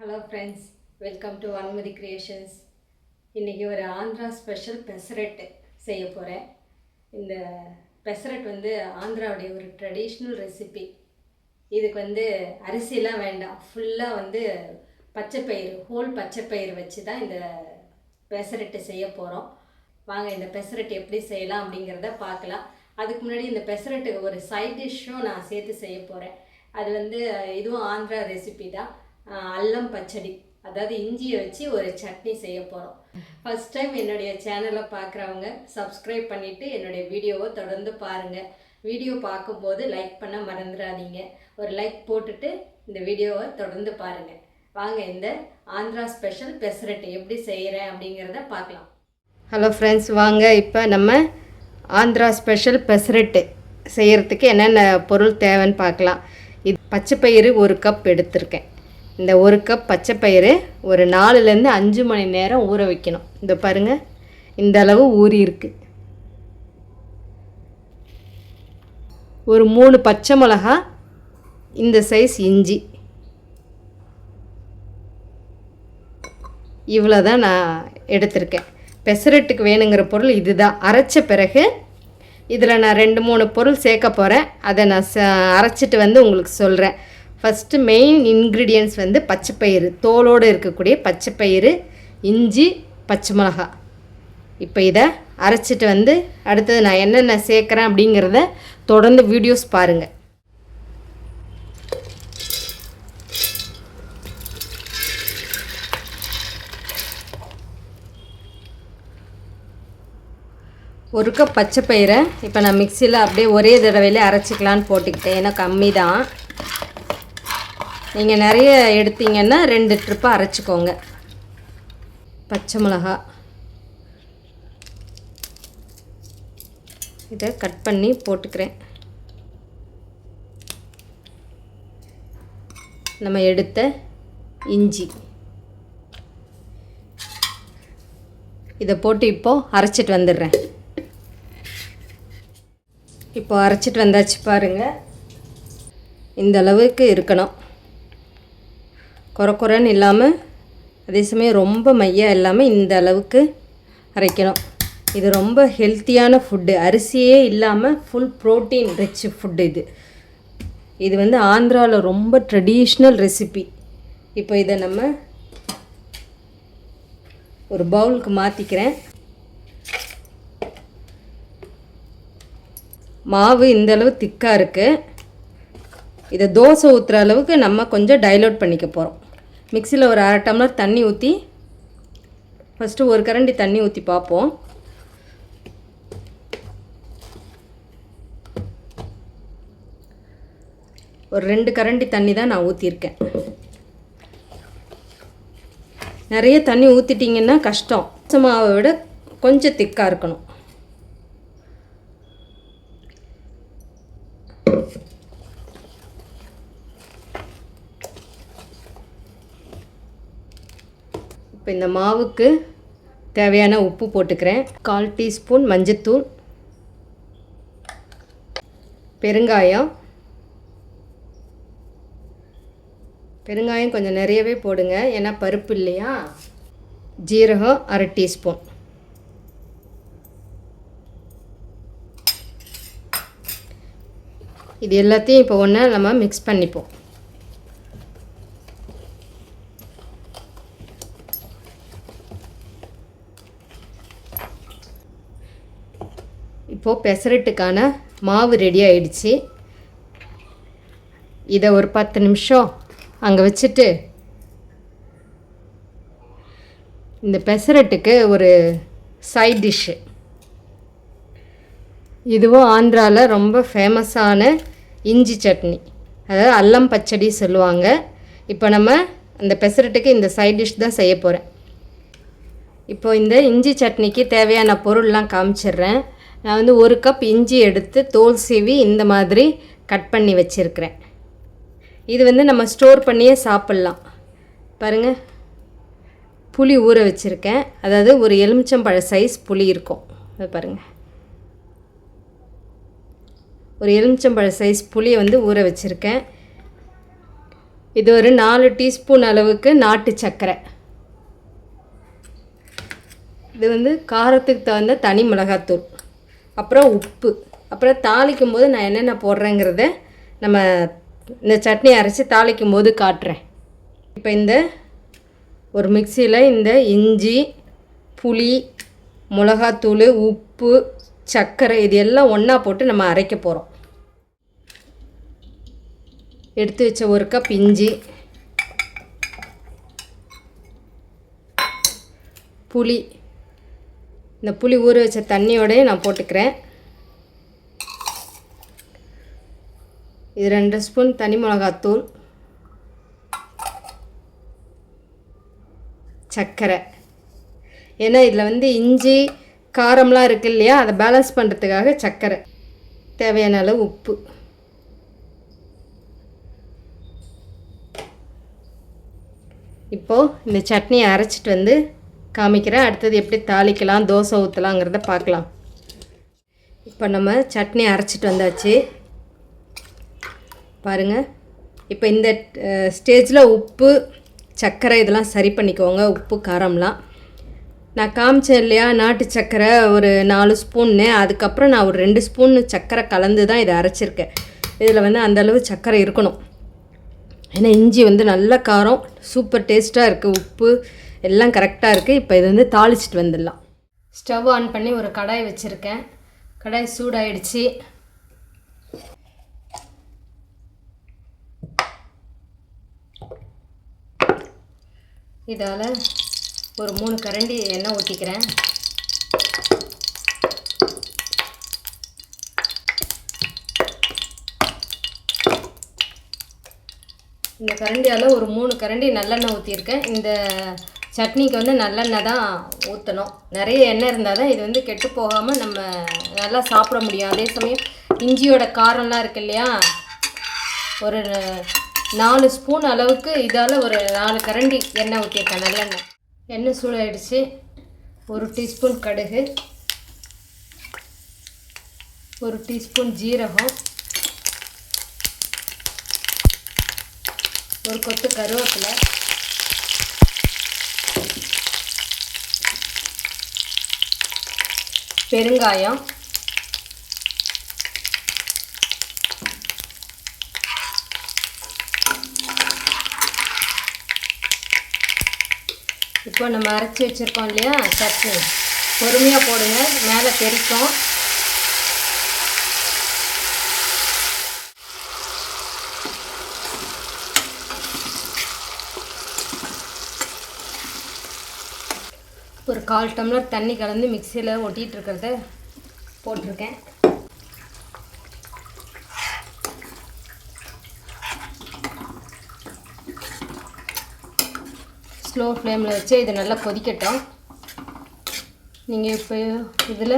Hello friends welcome to Vanmathi creations இன்றைக்கி ஒரு Andhra special pesarattu செய்ய போகிறேன் இந்த பெசரட் வந்து ஆந்திராவுடைய ஒரு ட்ரெடிஷ்னல் ரெசிபி இதுக்கு வந்து அரிசிலாம் வேண்டாம். ஃபுல்லாக வந்து பச்சைப்பயிறு ஹோல் பச்சைப்பயிறு வச்சு தான் இந்த பெசரட்டு செய்ய போகிறோம் வாங்க இந்த பெசரட் எப்படி செய்யலாம் அப்படிங்கிறத பார்க்கலாம். அதுக்கு முன்னாடி இந்த பெசரட்டுக்கு ஒரு சைட் டிஷ்ஷும் நான் சேர்த்து செய்ய போகிறேன் அது வந்து இதுவும் ஆந்திரா ரெசிபி தான். அல்லம் பச்சடி. அதாவது இஞ்சியை வச்சு ஒரு சட்னி செய்ய போகிறோம் ஃபஸ்ட் டைம் என்னுடைய சேனலை பார்க்குறவங்க சப்ஸ்கிரைப் பண்ணிவிட்டு என்னுடைய வீடியோவை தொடர்ந்து பாருங்கள் வீடியோ பார்க்கும்போது லைக் பண்ண மறந்துடாதீங்க. ஒரு லைக் போட்டுட்டு இந்த வீடியோவை தொடர்ந்து பாருங்கள் வாங்க இந்த ஆந்திரா ஸ்பெஷல் பெசரட்டு எப்படி செய்கிறேன் அப்படிங்கிறத பார்க்கலாம். ஹலோ ஃப்ரெண்ட்ஸ் வாங்க இப்போ நம்ம ஆந்திரா ஸ்பெஷல் பெசரட்டு செய்கிறதுக்கு என்னென்ன பொருள் தேவைன்னு பார்க்கலாம். இது பச்சை பயிறு ஒரு கப் எடுத்திருக்கேன். இந்த ஒரு கப் பச்சைப்பயிறு ஒரு நாலுலேருந்து அஞ்சு மணி நேரம் ஊற வைக்கணும். இந்த பாருங்கள் இந்த அளவு ஊறி இருக்கு. ஒரு மூணு பச்சை மிளகா இந்த சைஸ் இஞ்சி. இவ்வளோ தான் நான் எடுத்திருக்கேன். பெசரட்டுக்கு வேணுங்கிற பொருள் இதுதான். அரைச்ச பிறகு இதில் நான் ரெண்டு மூணு பொருள் சேர்க்க போகிறேன் அதை நான் ச அரைச்சிட்டு வந்து உங்களுக்கு சொல்கிறேன் ஃபஸ்ட்டு மெயின் இன்க்ரீடியன்ஸ் வந்து பச்சைப்பயிறு. தோலோடு இருக்கக்கூடிய பச்சைப்பயிறு இஞ்சி பச்சை மிளகா. இப்போ இதை அரைச்சிட்டு வந்து அடுத்தது நான் என்னென்ன சேர்க்குறேன் அப்படிங்கிறத தொடர்ந்து வீடியோஸ் பாருங்கள் ஒரு கப் பச்சை பயிரை இப்போ நான் மிக்சியில் அப்படியே ஒரே தடவையில் அரைச்சிக்கலான்னு போட்டுக்கிட்டேன். ஏன்னா கம்மி தான் நீங்கள் நிறைய எடுத்தீங்கன்னா ரெண்டு ட்ரிப்பாக அரைச்சிக்கோங்க. பச்சை மிளகா. இதை கட் பண்ணி போட்டுக்கிறேன். நம்ம எடுத்த இஞ்சி. இதை போட்டு இப்போது அரைச்சிட்டு வந்துடுறேன். இப்போது அரைச்சிட்டு வந்தாச்சு பாருங்க. இந்த அளவுக்கு இருக்கணும். குறை குறைன்னு இல்லாமல் அதே சமயம் ரொம்ப மையாக இல்லாமல் இந்த அளவுக்கு அரைக்கணும். இது ரொம்ப ஹெல்த்தியான ஃபுட்டு அரிசியே இல்லாமல் ஃபுல் ப்ரோட்டீன் ரிச் ஃபுட்டு இது. இது வந்து ஆந்திராவில் ரொம்ப ட்ரெடிஷ்னல் ரெசிபி இப்போ இதை நம்ம ஒரு பவுலுக்கு மாற்றிக்கிறேன் மாவு இந்த அளவு திக்காக இருக்குது இதை தோசை ஊற்றுற அளவுக்கு நம்ம கொஞ்சம் டைலோட் பண்ணிக்க போகிறோம் மிக்சியில் ஒரு அரை டம்ளர் தண்ணி ஊற்றி ஃபஸ்ட்டு ஒரு கரண்டி தண்ணி ஊற்றி பார்ப்போம். ஒரு ரெண்டு கரண்டி தண்ணி தான் நான் ஊற்றிருக்கேன் நிறைய தண்ணி ஊற்றிட்டிங்கன்னா கஷ்டம். பச்சை மாவை விட கொஞ்சம் திக்காக இருக்கணும். இப்போ இந்த மாவுக்கு தேவையான உப்பு போட்டுக்கிறேன். கால் டீஸ்பூன் மஞ்சத்தூள் பெருங்காயம். பெருங்காயம் கொஞ்சம் நிறையவே போடுங்க. ஏன்னா பருப்பு இல்லையா? ஜீரகம் அரை டீஸ்பூன். இது எல்லாத்தையும் இப்போ ஒன்றா நம்ம மிக்ஸ் பண்ணிப்போம். இப்போது பெசரட்டுக்கான மாவு ரெடி ஆயிடுச்சு. இதை ஒரு பத்து நிமிஷம் அங்கே வச்சுட்டு இந்த பெசரட்டுக்கு ஒரு சைட் டிஷ்ஷு இதுவும் ஆந்திராவில் ரொம்ப ஃபேமஸான இஞ்சி சட்னி. அதாவது அல்லம் பச்சடி சொல்லுவாங்க. இப்போ நம்ம அந்த பெசரட்டுக்கு இந்த சைட் டிஷ் தான் செய்ய போகிறேன் இப்போ இந்த இஞ்சி சட்னிக்கு தேவையான பொருள்லாம் காமிச்சிடுறேன். நான் வந்து ஒரு கப் இஞ்சி எடுத்து தோல் சீவி இந்த மாதிரி கட் பண்ணி வச்சுருக்கிறேன். இது வந்து நம்ம ஸ்டோர் பண்ணியே சாப்பிட்லாம். பாருங்கள் புளி ஊற வச்சுருக்கேன். அதாவது ஒரு எலுமிச்சம்பழ சைஸ் புளி இருக்கும். அது பாருங்கள் ஒரு எலுமிச்சம்பழ சைஸ் புளியை வந்து ஊற வச்சுருக்கேன். இது ஒரு நாலு டீஸ்பூன் அளவுக்கு நாட்டு சர்க்கரை இது வந்து காரத்துக்கு தகுந்த தனி மிளகாத்தூள். அப்புறம் உப்பு. அப்புறம் தாளிக்கும் போது நான் என்னென்ன போடுறேங்கிறத நம்ம இந்த சட்னி அரைச்சி தாளிக்கும் போது காட்டுறேன். இப்போ இந்த ஒரு மிக்சியில் இந்த இஞ்சி புளி மிளகாத்தூள் உப்பு சர்க்கரை இது எல்லாம் ஒன்றா போட்டு நம்ம அரைக்க போகிறோம் எடுத்து வச்ச ஒரு கப் இஞ்சி புளி இந்த புளி ஊற வச்ச தண்ணியோடய நான் போட்டுக்கிறேன். இது ரெண்டு ஸ்பூன் தனி மிளகாத்தூள் சர்க்கரை. ஏன்னா இதில் வந்து இஞ்சி காரம்லாம் இருக்கு இல்லையா? அதை பேலன்ஸ் பண்ணுறதுக்காக சர்க்கரை. தேவையான அளவு உப்பு. இப்போது இந்த சட்னியை அரைச்சிட்டு வந்து காமிக்கிறேன். அடுத்தது எப்படி தாளிக்கலாம் தோசை ஊற்றலாங்கிறத பார்க்கலாம். இப்போ நம்ம சட்னி அரைச்சிட்டு வந்தாச்சு. பாருங்கள் இப்போ இந்த ஸ்டேஜில் உப்பு சர்க்கரை இதெல்லாம் சரி பண்ணிக்கோங்க. உப்பு காரம்லாம். நான் காமிச்சேன் இல்லையா நாட்டு சர்க்கரை ஒரு நாலு ஸ்பூன்னு. அதுக்கப்புறம் நான் ஒரு ரெண்டு ஸ்பூன் சர்க்கரை கலந்து தான் இதை அரைச்சிருக்கேன். இதில் வந்து அந்தளவு சர்க்கரை இருக்கணும். ஏன்னா இஞ்சி வந்து நல்ல காரம் சூப்பர் டேஸ்ட்டாக இருக்குது உப்பு. எல்லாம் கரெக்டாக இருக்குது இப்போ இது வந்து தாளிச்சிட்டு வந்துடலாம். ஸ்டவ் ஆன் பண்ணி ஒரு கடாய் வச்சுருக்கேன். கடாய் சூடாயிடுச்சு. இதால் ஒரு மூணு கரண்டி எண்ணெய் ஊற்றிக்கிறேன் இந்த கரண்டியால் ஒரு மூணு கரண்டி நல்லெண்ணெய் ஊற்றிருக்கேன் இந்த சட்னிக்கு வந்து நல்லெண்ணெய் தான் ஊற்றணும் நிறைய எண்ணெய் இருந்தால் தான் இது வந்து கெட்டு போகாமல் நம்ம நல்லா சாப்பிட முடியும். அதே சமயம் இஞ்சியோட காரம்லாம் இருக்கு இல்லையா? ஒரு நாலு ஸ்பூன் அளவுக்கு இதால் ஒரு நாலு கரண்டி எண்ணெய் ஊற்றிருக்கேன் நல்லெண்ணெய். எண்ணெய் சூடாயிடுச்சு. ஒரு டீஸ்பூன் கடுகு. ஒரு டீஸ்பூன் ஜீரகம். ஒரு கொத்து கருவேப்பிலை. பெருங்காயம். இப்போ நம்ம அரைச்சி வச்சுருக்கோம் இல்லையா? சட்னி. பொறுமையாக போடுங்க. மேலே தெரிக்கும் ஒரு கால் டம்ளர் தண்ணி கலந்து மிக்சியில் ஒட்டிகிட்டு இருக்கிறத போட்டிருக்கேன். ஸ்லோ ஃப்ளேமில் வச்சு இது நல்லா கொதிக்கட்டும். நீங்கள் இப்போ இதில்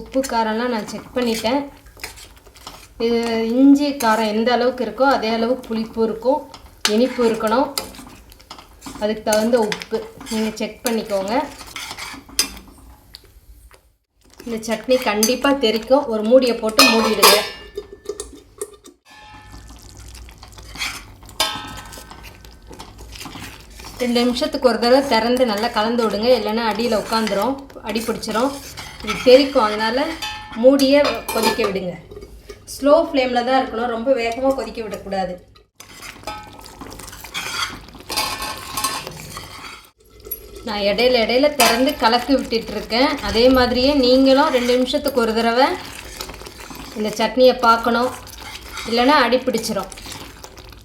உப்பு காரம்லாம் நான் செக் பண்ணிட்டேன். இது இஞ்சி காரம் எந்த அளவுக்கு இருக்கோ அதே அளவுக்கு புளிப்பு இருக்கும் இனிப்பு இருக்கணும். அதுக்கு தகுந்த உப்பு. நீங்கள் செக் பண்ணிக்கோங்க. இந்த சட்னி கண்டிப்பாக தெரிக்கும். ஒரு மூடியை போட்டு மூடிடுங்க. ரெண்டு நிமிஷத்துக்கு ஒரு தடவை திறந்து நல்லா கலந்து விடுங்க. இல்லைன்னா அடியில் உட்காந்துரும். அடி பிடிச்சிரும். இது தெரிக்கும். அதனால் மூடியே கொதிக்க விடுங்க. ஸ்லோ ஃப்ளேமில் தான் இருக்கணும். ரொம்ப வேகமாக கொதிக்க விடக்கூடாது. நான் இடையில இடையில திறந்து கலக்கி விட்டுட்ருக்கேன். அதே மாதிரியே நீங்களும் ரெண்டு நிமிஷத்துக்கு ஒரு தடவை இந்த சட்னியை பார்க்கணும். இல்லைன்னா அடி பிடிச்சிரும்.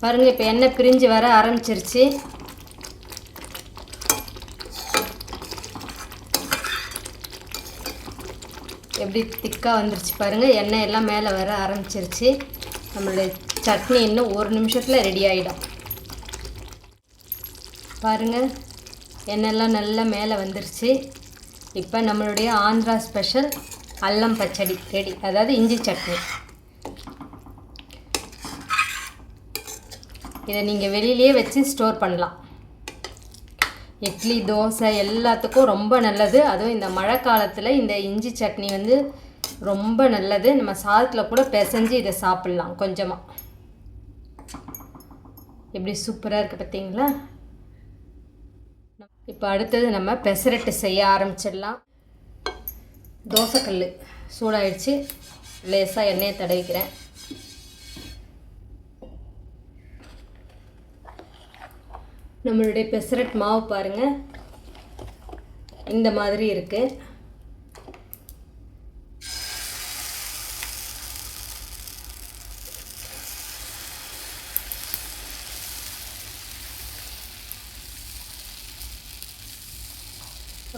பாருங்கள் இப்போ எண்ணெய் பிரிஞ்சு வர ஆரம்பிச்சிருச்சு. எப்படி திக்காக வந்துருச்சு பாருங்கள் எண்ணெய் எல்லாம் மேலே வர ஆரம்பிச்சிருச்சு. நம்மளுடைய சட்னி இன்னும் ஒரு நிமிஷத்தில் ரெடி ஆகிடும் பாருங்கள் எண்ணெய்லாம் நல்லா மேலே வந்துருச்சு. இப்போ நம்மளுடைய ஆந்திரா ஸ்பெஷல் அல்லம் பச்சடி ரெடி. அதாவது இஞ்சி சட்னி. இதை நீங்கள் வெளியிலேயே வச்சு ஸ்டோர் பண்ணலாம். இட்லி தோசை எல்லாத்துக்கும் ரொம்ப நல்லது. அதுவும் இந்த மழை காலத்தில் இந்த இஞ்சி சட்னி வந்து ரொம்ப நல்லது. நம்ம சாதத்தில் கூட பிசைஞ்சு இதை சாப்பிட்லாம் கொஞ்சமாக எப்படி சூப்பராக இருக்குது பார்த்தீங்களா? இப்போ அடுத்தது நம்ம பெசரட்டு செய்ய ஆரம்பிச்சிடலாம். தோசைக்கல் சூடாயிடுச்சு. லேசாக எண்ணெயை தடவிக்கிறேன். நம்மளுடைய பெசரட் மாவு பாருங்கள் இந்த மாதிரி இருக்குது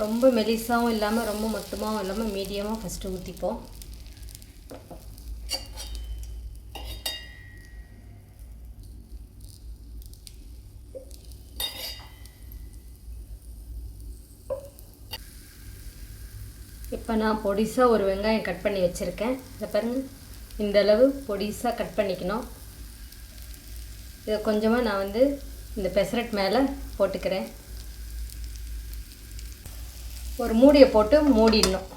ரொம்ப மெலிசாகவும் இல்லாமல் ரொம்ப மொத்தமாகவும் இல்லாமல் மீடியமாக ஃபஸ்ட்டு ஊற்றிப்போம் இப்போ நான் பொடிசாக ஒரு வெங்காயம் கட் பண்ணி வச்சுருக்கேன். இதை பாருங்கள் இந்த அளவு பொடிசாக கட் பண்ணிக்கணும். இதை கொஞ்சமாக நான் வந்து இந்த பெசரட் மேலே போட்டுக்கிறேன். ஒரு மூடியை போட்டு மூடிடணும்.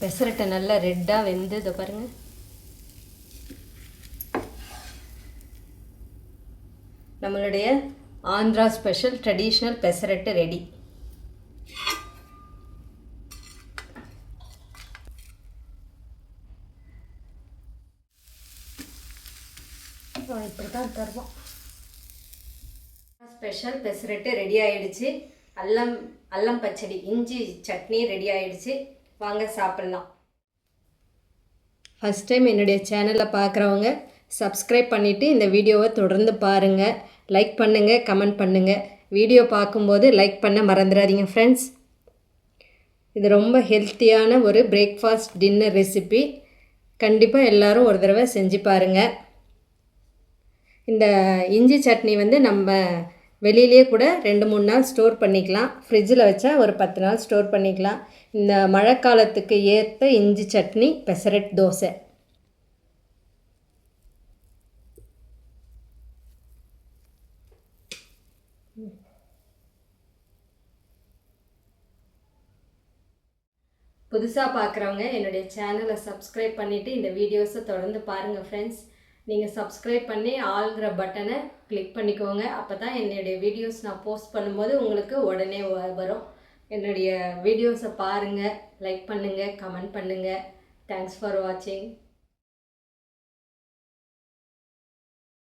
பெசரட்டை நல்லா ரெட்டாக வெந்து இதை பாருங்கள் நம்மளுடைய Andhra special traditional pesarattu ready. Special pesarattu ready ஆகிடுச்சு அல்லம் அல்லம் பச்சடி இஞ்சி சட்னி ரெடி ஆகிடுச்சு வாங்க சாப்பிட்லாம். ஃபஸ்ட் டைம் என்னுடைய சேனலை பார்க்குறவங்க சப்ஸ்கிரைப் பண்ணிவிட்டு இந்த வீடியோவை தொடர்ந்து பாருங்கள் லைக் பண்ணுங்கள் கமெண்ட் பண்ணுங்கள் வீடியோ பார்க்கும்போது லைக் பண்ண மறந்துடாதீங்க ஃப்ரெண்ட்ஸ் இது ரொம்ப ஹெல்த்தியான ஒரு பிரேக்ஃபாஸ்ட் டின்னர் ரெசிபி கண்டிப்பாக எல்லோரும் ஒரு தடவை செஞ்சு பாருங்கள் இந்த இஞ்சி சட்னி வந்து நம்ம வெளியிலேயே கூட ரெண்டு மூணு நாள் ஸ்டோர் பண்ணிக்கலாம். ஃப்ரிட்ஜில் வச்சா ஒரு பத்து நாள் ஸ்டோர் பண்ணிக்கலாம். இந்த மழைக்காலத்துக்கு ஏற்ற இஞ்சி சட்னி பெசரட் தோசை. புதுசாக பார்க்குறவங்க என்னுடைய சேனலை சப்ஸ்கிரைப் பண்ணிவிட்டு இந்த வீடியோஸை தொடர்ந்து பாருங்கள் ஃப்ரெண்ட்ஸ் நீங்கள் சப்ஸ்கிரைப் பண்ணி ஆளுங்கிற பட்டனை கிளிக் பண்ணிக்கோங்க. அப்போ தான் என்னுடைய வீடியோஸ் நான் போஸ்ட் பண்ணும்போது உங்களுக்கு உடனே வரும். என்னுடைய வீடியோஸை பாருங்கள் லைக் பண்ணுங்கள் கமெண்ட் பண்ணுங்கள் தேங்க்ஸ் ஃபார் வாட்சிங்